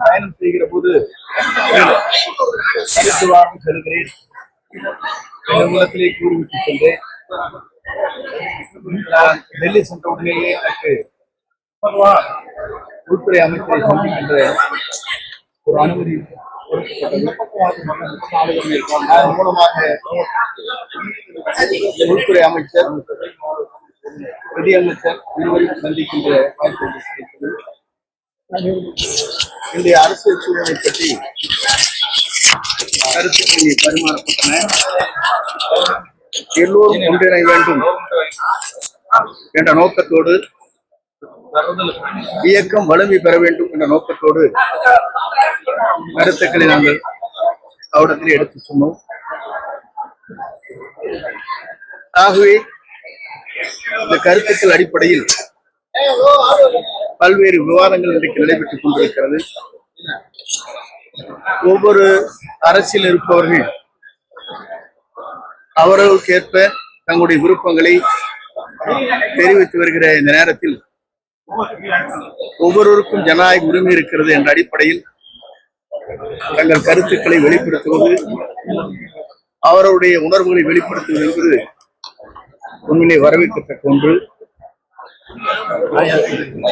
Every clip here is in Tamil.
பயணம் செய்கிற போது வாரம் செல்கிறேன் என் உள்ளத்திலே சென்றேன் நான் டெல்லி சென்ற உடனேயே எனக்கு உள்துறை அமைச்சரை சந்திக்கின்ற ஒரு அனுமதி கொடுக்கப்பட்டது. உள்துறை அமைச்சர் நிதியமைச்சர் இருவரையும் சந்திக்கின்ற வாய்ப்பு இன்றைய அரசியல் சூழ்நிலை பற்றி கருத்துக்கள் பரிமாறப்பட்டன. எல்லோரும் ஒன்றிணை வேண்டும் என்ற நோக்கத்தோடு இயக்கம் வலிமை பெற வேண்டும் என்ற நோக்கத்தோடு கருத்துக்களை நாங்கள் அவரிடத்தில் எடுத்து சொன்னோம். ஆகவே இந்த கருத்துக்கள் அடிப்படையில் பல்வேறு விவாதங்கள் இன்றைக்கு நடைபெற்றுக் கொண்டிருக்கிறது. ஒவ்வொரு அரசியல் இருப்பவர்கள் அவர்களுக்கேற்ப தங்களுடைய விருப்பங்களை தெரிவித்து வருகிற இந்த நேரத்தில் ஒவ்வொருவருக்கும் ஜனநாயக உரிமை இருக்கிறது என்ற அடிப்படையில் தங்கள் கருத்துக்களை வெளிப்படுத்துவது அவருடைய உணர்வுகளை வெளிப்படுத்துவது என்பது உண்மையிலே வரவேற்கத்தக்க ஒன்று.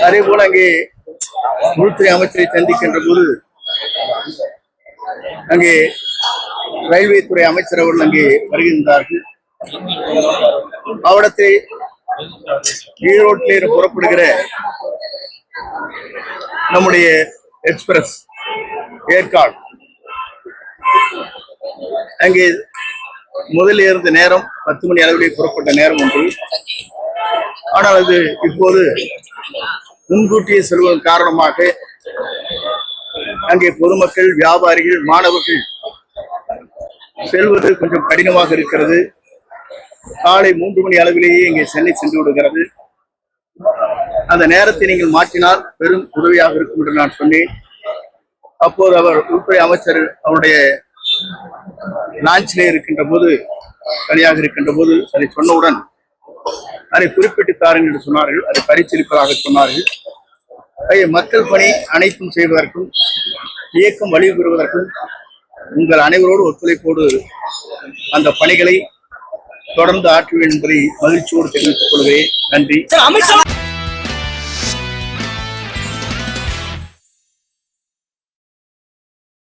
அதே போல அங்கே உள்துறை அமைச்சரை சந்திக்கின்ற போது அங்கே ரயில்வே துறை அமைச்சர் அவர்கள் அங்கே வருகின்றார்கள். அவடத்தை ஈரோட்டிலே புறப்படுகிற நம்முடைய எக்ஸ்பிரஸ் ஏற்காடு. அங்கே முதலில் இருந்த நேரம் பத்து மணி அளவிலே புறப்பட்ட நேரம் ஒன்று. ஆனால் அது இப்போது முன்கூட்டியே செல்வதன் காரணமாக அங்கே பொதுமக்கள் வியாபாரிகள் மாணவர்கள் செல்வது கொஞ்சம் கடினமாக இருக்கிறது. காலை மூன்று மணி அளவிலேயே இங்கே சென்னை சென்று விடுகிறது. அந்த நேரத்தை நீங்கள் மாற்றினால் பெரும் உதவியாக இருக்கும் என்று நான் சொன்னேன். அப்போது அவர் உள்துறை அமைச்சர் அவருடைய லான்ச்சிலே இருக்கின்ற போது தனியாக இருக்கின்ற போது அதை சொன்னவுடன் அதை குறிப்பிட்டு தாருங்கள் என்று சொன்னார்கள். அதை பரிசீலிப்பதாக சொன்னார்கள். ஆகிய மக்கள் பணி அனைத்தும் செய்வதற்கும் இயக்கம் வலிவு பெறுவதற்கும் உங்கள் அனைவரோடு ஒத்துழைப்போடு அந்த பணிகளை தொடர்ந்து ஆற்றுவேன் என்பதை மகிழ்ச்சியோடு தெரிவித்துக் கொள்கிறேன். நன்றி.